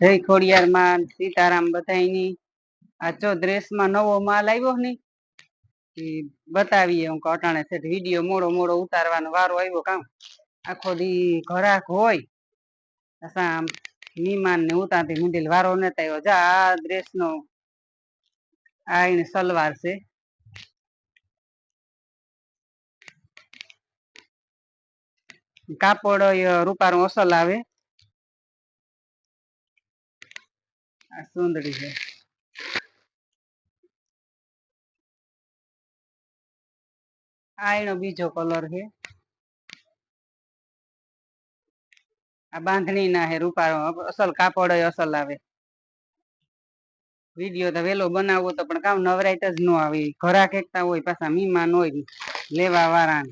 જય ખોડિયાર માં સીતારામ બધાયની. આ ચો ડ્રેસમાં નવો માલ આવ્યો ને, એ બતાવીએ હું અટાણે છે વીડિયો મોડો મોડો ઉતારવાનો વારો આવ્યો કામ. આખો દી ઘરાક હોય આમ મહેમાન ને ઉતારતી મૂંડેલ વારો નતો આવ્યો. જા, આ ડ્રેસ નો આ એને સલવાર છે. કાપડ રૂપારું અસલ આવે. આ સુંદરી છે આ એનો બીજો કલર છે આ બાંધણી ના હે રૂપાળો અસલ કાપડ અસલ આવે વીડિયો તો વેલો બનાવવો તો પણ કામ નવરાઈત જ ન આવે ઘરા કેકતા હોય પાછા મીમાન હોય લેવા વાળા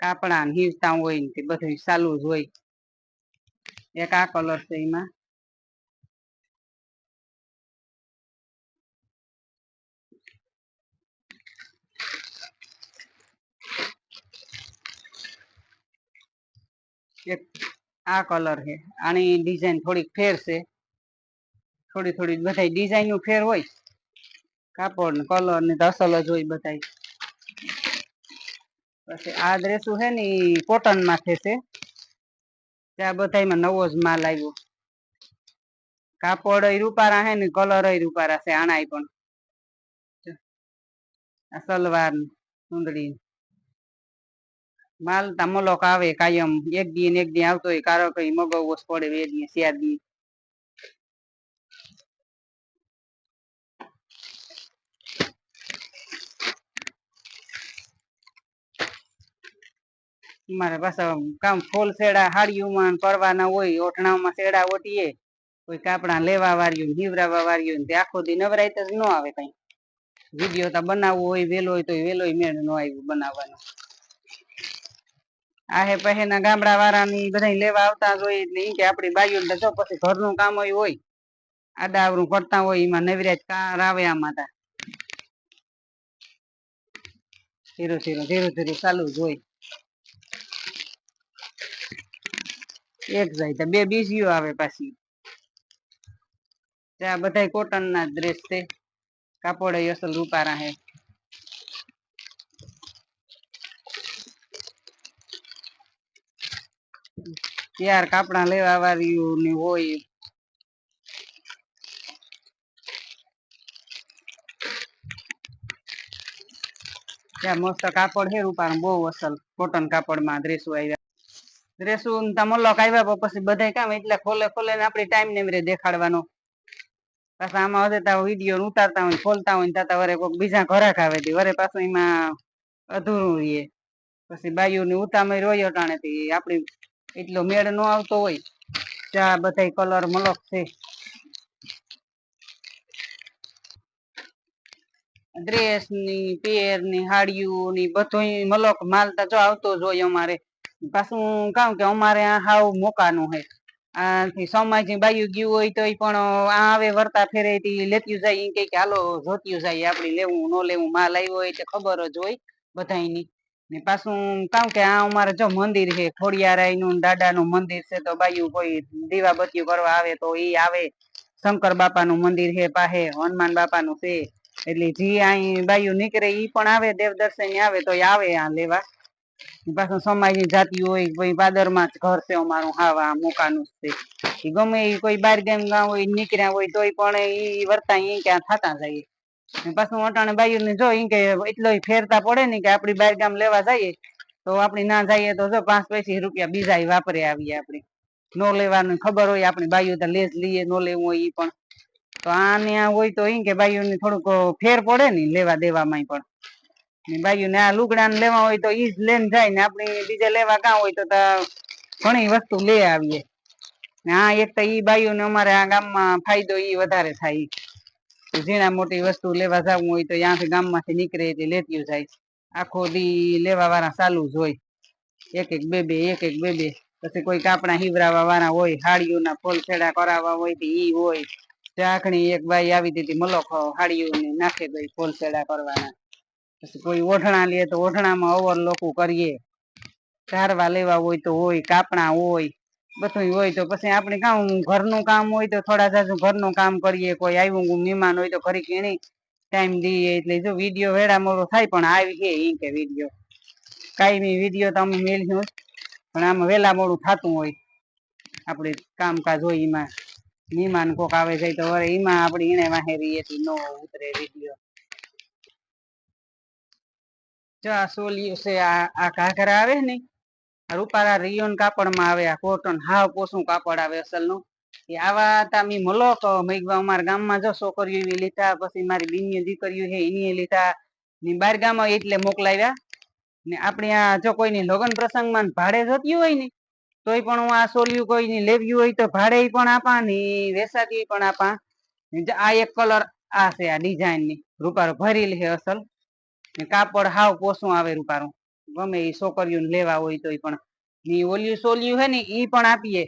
કાપડા ને હીવતા હોય ને બધું ચાલુ જ હોય એક આ કલર છે એમાં એક આ કલર છે, આની ડિઝાઇન થોડીક ફેર છે. થોડી થોડી બધાય ડિઝાઇનનું ફેર હોય. કાપડ ને કલર ને અસલ જ હોય બધાય. પછી આ ડ્રેસું છે ને એ કોટનમાં છે. ત્યાં બધાયમાં નવો જ માલ આવ્યો. કાપડ રૂપારા છે ને કલર રૂપારા છે, આણાય પણ. સલવાર સુંદડી માલ તા મલોક આવે કાયમ. એક દી એક દી આવતો હોય, કારો કઈ મગાવવો જ પડે બે દી, ચાર દી. મારે પાસે કામ ફૂલ શેડા હાડીઓમાં પરવાના હોય, ઓઠણામાં શેડા ઓટીએ કોઈ કાપડા લેવા વાળ્યું ને હીવરાવા વાળ્યું તે આખો દી નવરાય જ ન આવે કઈ. વીડિયો તો બનાવવો હોય, વેલો હોય તો વેલો મેળ ન આવ્યું બનાવવાનો. આ હે પહેના ગામડા વાળાની બધા લેવા આવતા હોય એટલે કે આપડી બાઈઓ જો પછી ઘરનું કામ હોય આડાવરું કરતા હોય, એમાં નવરાજ કાર આવે આમાં તા ધીરું ધીરું ધીરું ધીરું, ચાલુ જ હોય. એક જાય બે બીજીઓ આવે પાછી. ત્યાં બધા કોટન ના ડ્રેસ છે. કાપડ અસલ રૂપારા હે. ત્યાર કાપડા લેવા વાળ્યું ને હોય? ત્યાં મસ્ત કાપડ છે રૂપારું બહુ અસલ. કોટન કાપડમાં ડ્રેસો આવ્યા ડ્રેસો મલોક આવ્યા પછી બધા કામ એટલે ખોલે ખોલે ને આપડી ટાઈમ ને એમરે દેખાડવાનો. પાછા આમાં વધે તા વીડિયો ઉતારતા હોય, ખોલતા હોય તાતા વરે કોઈક બીજા ઘરાક આવે તે વરે પાછું એમાં અધૂરું રહીએ પછી બાયુ ની ઉતામય રોય અટાણે થી આપડી એટલો મેળ નો આવતો હોય. ત્યાં બધા કલર મલક છે. ડ્રેસની, પેરની, હાડીઓ ની બધું મલક માલ તો જો આવતો જ હોય અમારે. પાછું કામ કે અમારે આ હાવ મોકાનું હે. આથી સમાજની બાયું ગયું હોય તો પણ આવે વર્તા ફેરે થી જાય કે હાલો, જોત્યું જાય, આપડી લેવું, ન લેવું, માલ આવ્યો હોય તે ખબર જ હોય બધાયની. ને પાછું કામ કે આ અમારે જો મંદિર છે ખોડિયારાયનું દાદા નું મંદિર છે, તો બાયું કોઈ દીવાબત્તી કરવા આવે તો ઈ આવે. શંકર બાપા નું મંદિર છે પાહે, હનુમાન બાપા નું છે. એટલે જી અહીં બાયું નીકળે ઈ પણ આવે, દેવ દર્શન આવે તો આવે આ લેવા. પાછું સમાજની જાતિ હોય, કોઈ પાદરમાં જ ઘર છે અમારું, હાવા મોકાનું છે. ગમે કોઈ બાર ગામ હોય, નીકળ્યા હોય તોય પણ ઈ વર્તા ઈ ક્યાં થતા જાય. પાછું અટાણે બાયું ને જો કે એટલો ફેરતા પડે ને કે આપડી બાર ગામ લેવા જઈએ, તો આપડી ના જઈએ તો જો પાંચ પૈસી રૂપિયા બીજા વાપરે આવીએ આપડે. નો લેવાનું ખબર હોય આપણી બાયું તો લેજ લઈએ, નો લેવું હોય ઈ પણ. તો આને આ હોય તો ઈ કે બાયું ને થોડુંક ફેર પડે ને લેવા દેવામાં પણ. ને ને આ લુગડા લેવા હોય તો ઈ જ લઈને જાય ને આપણી બીજે લેવા કાં હોય તો ઘણી વસ્તુ લે આવીએ. આ એક તો ઈ બાયું ને અમારે આ ગામમાં ફાયદો ઈ વધારે થાય. ઝીણા મોટી વસ્તુ લેવા જવું હોય તો ત્યાંથી ગામમાંથી નીકળે એટલે લેતી જાય આખો દી લેવા વાળા ચાલુ જ હોય. એક એક બે બે, એક એક બે બે. પછી કોઈ કાપડા હિવરાવા વાળા હોય, હાડીઓના ફોલ છેડા કરાવવા હોય તો ઈ હોય. ચાખણી એક બાઈ આવી દીધી મલોખો હાડીઓ ને નાખે ગઈ ફોલ છેડા કરવાના. પછી કોઈ ઓઢણા લે તો ઓઢણામાં અવર લોકો કરીએ. ચારવા લેવા હોય તો હોય, કાપણા હોય. બધું હોય તો પછી આપણે કામ ઘરનું કામ હોય તો થોડા સાસુ ઘરનું કામ કરીએ, કોઈ આવ્યું મહેમાન હોય તો ઘડીક એને ટાઈમ દઈએ. એટલે જો વીડિયો વેડા મોડો થાય પણ આવી છે એ કે વીડિયો. કાયમી વીડિયો તો અમે મેળ્યું પણ આમાં વેલા મોડું થતું હોય. આપણે કામકાજ હોય એમાં. મહેમાન કોક આવે જાય તો વળી એમાં આપણે એને વાહે રહીએ થી નો ઉતરે વીડિયો. જો આ સોલિયું છે, આ આ ઘાઘરા આવે ને આ રૂપારા રિયોન કાપડમાં આવે કોટન હાવ પોસું કાપડ આવે અસલનું. એ આવા તા મી મલોક મેઘવા અમારા ગામમાં જો છોકરીઓ એવી લીધા, પછી મારી બીની દીકરીઓ છે એની લીધા. ની બાર ગામમાં એટલે મોકલાવ્યા. ને આપણે આ જો કોઈની લગ્ન પ્રસંગમાં ભાડે જતી હોય ને, તોય પણ હું આ સોલિયું કોઈની લેવ્યું હોય તો ભાડે પણ આપા ને વેસાતી પણ આપા. આ એક કલર આ છે આ ડિઝાઇનની રૂપારો ભરેલી છે અસલ. ને કાપડ હાવ પોસું આવે રૂપારું. ગમે એ છોકરીઓને લેવા હોય તોય પણ ની ઓલિયું સોલિયું હે ને ઈ પણ આપીએ.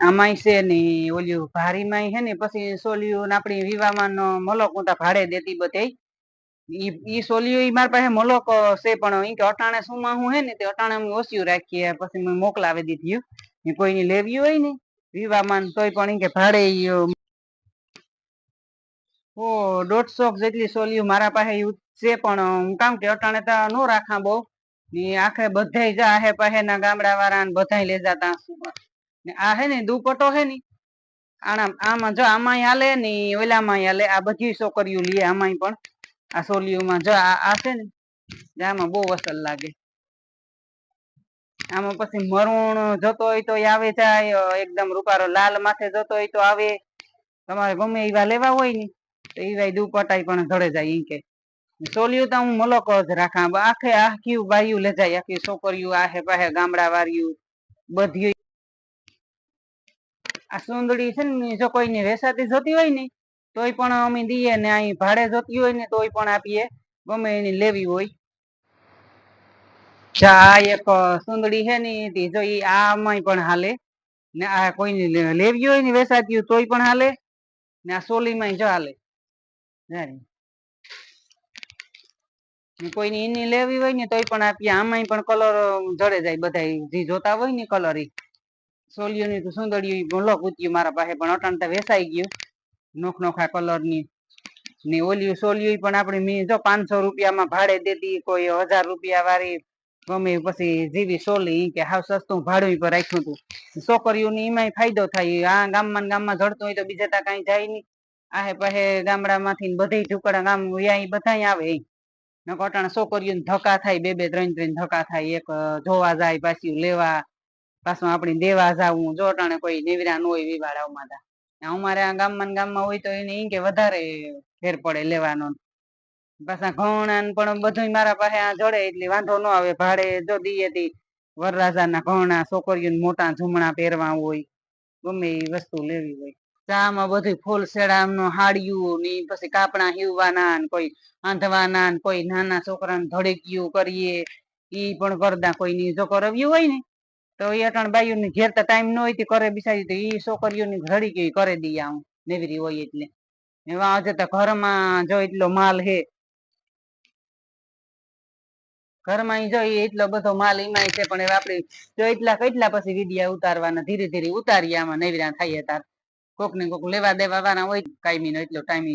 આમાંય છે ને ઓલિયું ભારીમાંય હે ને પછી સોલિયું ને આપણી વિવાહમાં નો મલક હું ભાડે દેતી બધે ઈ સોલ્યુ ઈ મારા પાસે મલક છે પણ ઈ કે અટાણે સુમાં હું હે ને તે અટાણે હું ઓછું રાખીએ પછી મેં મોકલાવી દીધી કોઈ કોઈની લેવી હોય ને વિવાહમાં તોય પણ ઈ કે ભાડે ઓ દોઢસો જેટલી સોલિયું મારા પાસે છે, પણ હું કામ કે અટાણે તો નો રાખા બહુ. ને આખે બધાય જા આહે પાહે ના ગામડા વાળા ને બધાય લેજા તા ને આ હે ને દુપટ્ટો હે ને. આના આમાં જો આમાંય હાલે ને ઓલામાં હાલે, આ બધી છોકરીઓ લે આમાંય પણ. આ સોલિયુંમાં જો આ છે ને આમાં બહુ અસર લાગે. આમાં પછી મરૂણ જતો હોય તો આવે જાય એકદમ રૂપારો લાલ માથે જતો હોય તો આવે. તમારે ગમે એવા લેવા હોય ને તો એવા દુપટાઈ પણ જડે જાય એમ કે. સોલિયું તો હું મલક જ રાખા. આખે આખી બાયું લે જાય આખી છોકરીયું આહે પાહે ગામડા વાળીયું બધી આ સુંદડી છે ને, જો કોઈની વેસાતી જતી હોય ને, તોય પણ અમે દઈએ ને અહીં ભાડે જતી હોય ને, તોય પણ આપીએ. ગમે એની લેવી હોય. આ એક સુંદડી છે ને, તી જો એ આમાંય પણ હાલે. ને આ કોઈની લેવી હોય ને વેસાતી તોય પણ હાલે. ને આ સોલીમાંય જો હાલે. કોઈની ઈની લેવી હોય ને તોય પણ આપીએ આમાંય પણ કલર જડે જાય બધાય. જે જોતા હોય ને કલર સોલિયોની તો સુંદરીયું ભલો કૂત્યું મારા પાસે, પણ અટાણતા વેસાઈ ગયું. નોખ નોખા કલરની. ને ઓલી સોલિયું પણ આપણે મેં, જો પાંચસો રૂપિયામાં ભાડે દેતી, કોઈ હજાર રૂપિયા વાળી, ગમે પછી જીવી સોલી કે હાવ સસ્તું ભાડું પર રાખ્યું હતું છોકરીઓને એમાંય ફાયદો થાય, આ ગામમાં ને ગામમાં જડતું હોય તો બીજા તા કઈ જાય નહીં. આહે પાહે ગામડામાંથી બધે ઢુકડા ગામ બધાય આવે અટાણે છોકરીઓને ધક્કા થાય, બે બે ત્રણ ત્રણ ધક્કા થાય, એક જોવા જાય, પાછી લેવા, પાછું આપણે દેવા જાવું. જોટાણે કોઈ નેવરા ન હોય વિવાળાઓમાં તા. અમારે ગામમાં ગામમાં હોય તો એને કે વધારે ફેર પડે લેવાનો. પાછા ને પણ બધુંય મારા પાસે આ જડે, એટલે વાંધો ન આવે. ભાડે જો દઈએ તી વરરાજાના ઘણા છોકરીઓને મોટા ઝુમણા પહેરવા હોય, ગમે એ વસ્તુ લેવી હોય. ચામાં બધું ફૂલ શેડામનું હાડિયું ને પછી કાપડા હીવવાના કોઈ આંધવાના કોઈ નાના છોકરાને ધડકિયું કરીએ, ઈ પણ કરતા કોઈની જો કરવ્યું હોય ને, તો એ અટણ બાયુની ઘેર ટાઈમ ન હોય કરે બિચારી તો ઈ છોકરીઓની ઘડી ગઈ કરી દઈએ આવું, નેવરી હોય એટલે. એવા આજે તો ઘરમાં જો એટલો માલ હે. ઘરમાં જો એટલો બધો માલ એમાંય છે, પણ આપણે જો એટલા કેટલા પછી વિડિયા ઉતારવાના, ધીરે ધીરે ઉતારીએ આમાં નવરા થાય તાર. કોક ને કોક લેવા દેવા વાળા હોય કાયમી નો એટલો ટાઈમ